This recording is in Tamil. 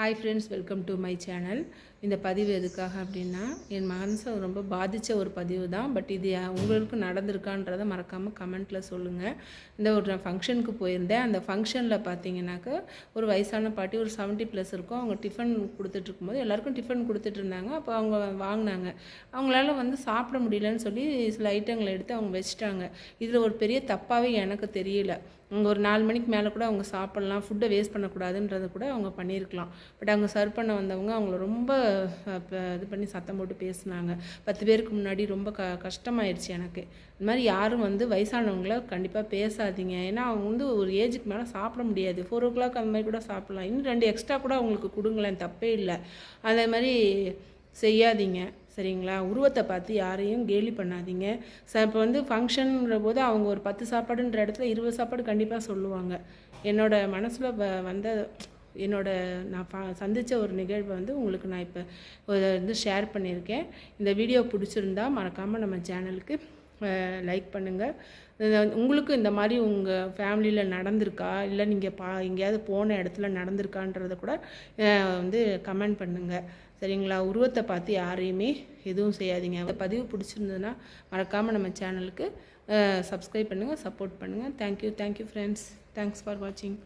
Hi friends welcome to my channel இந்த பதிவு எதுக்காக அப்படின்னா என் மனசை ரொம்ப பாதித்த ஒரு பதிவு தான். பட் இது யா- உங்களுக்கு நடந்திருக்கான்றதை மறக்காமல் கமெண்ட்டில் சொல்லுங்கள் இந்த ஒரு நான் ஃபங்க்ஷனுக்கு போயிருந்தேன். அந்த ஃபங்க்ஷனில் பார்த்தீங்கன்னாக்க ஒரு வயசான பாட்டி ஒரு 70 ப்ளஸ் இருக்கும். அவங்க டிஃபன் கொடுத்துட்ருக்கும் போது எல்லாருக்கும் டிஃபன் கொடுத்துட்டு இருந்தாங்க. அப்போ அவங்க வாங்கினாங்க. அவங்களால வந்து சாப்பிட முடியலன்னு சொல்லி சில ஐட்டங்களை எடுத்து அவங்க வச்சுட்டாங்க. இதில் ஒரு பெரிய தப்பாகவே எனக்கு தெரியல. ஒரு நாலு மணிக்கு மேலே கூட அவங்க சாப்பிட்லாம் ஃபுட்டை வேஸ்ட் பண்ணக்கூடாதுன்றத கூட அவங்க பண்ணியிருக்கலாம் பட் அவங்க சர்வ் பண்ண வந்தவங்க அவங்கள ரொம்ப இது பண்ணி சத்தம் போட்டு பேசுனாங்க. பத்து பேருக்கு முன்னாடி ரொம்ப க கஷ்டமாயிருச்சு எனக்கு. இந்த மாதிரி யாரும் வந்து வயசானவங்கள கண்டிப்பாக பேசாதீங்க. ஏன்னா அவங்க வந்து ஒரு ஏஜுக்கு மேலே சாப்பிட முடியாது. ஃபோர் ஓ கிளாக் அந்த மாதிரி கூட சாப்பிட்லாம். இன்னும் ரெண்டு எக்ஸ்ட்ரா கூட அவங்களுக்கு கொடுங்களேன். தப்பே இல்லை. அதே மாதிரி செய்யாதீங்க. சரிங்களா? உருவத்தை பார்த்து யாரையும் கேலி பண்ணாதீங்க. ச இப்போ வந்து ஃபங்க்ஷன்ற போது அவங்க ஒரு பத்து சாப்பாடுன்ற இடத்துல இருபது சாப்பாடு கண்டிப்பாக சொல்லுவாங்க. என்னோடய மனசில் வ வந்த என்னோட நான் சந்தித்த ஒரு நிகழ்வை வந்து உங்களுக்கு நான் இப்போ வந்து ஷேர் பண்ணியிருக்கேன். இந்த வீடியோ பிடிச்சிருந்தா மறக்காமல் நம்ம சேனலுக்கு லைக் பண்ணுங்கள் உங்களுக்கு இந்த மாதிரி உங்கள் ஃபேமிலியில் நடந்திருக்கா? இல்லை நீங்கள் பா எங்கேயாவது போன இடத்துல நடந்திருக்கான்றத கூட வந்து கமெண்ட் பண்ணுங்கள் சரிங்களா? உருவத்தை பார்த்து யாரையுமே எதுவும் செய்யாதீங்க. அந்த பதிவு பிடிச்சிருந்ததுன்னா மறக்காமல் நம்ம சேனலுக்கு சப்ஸ்கிரைப் பண்ணுங்கள் சப்போர்ட் பண்ணுங்கள் thank you thank you friends thanks for வாட்சிங்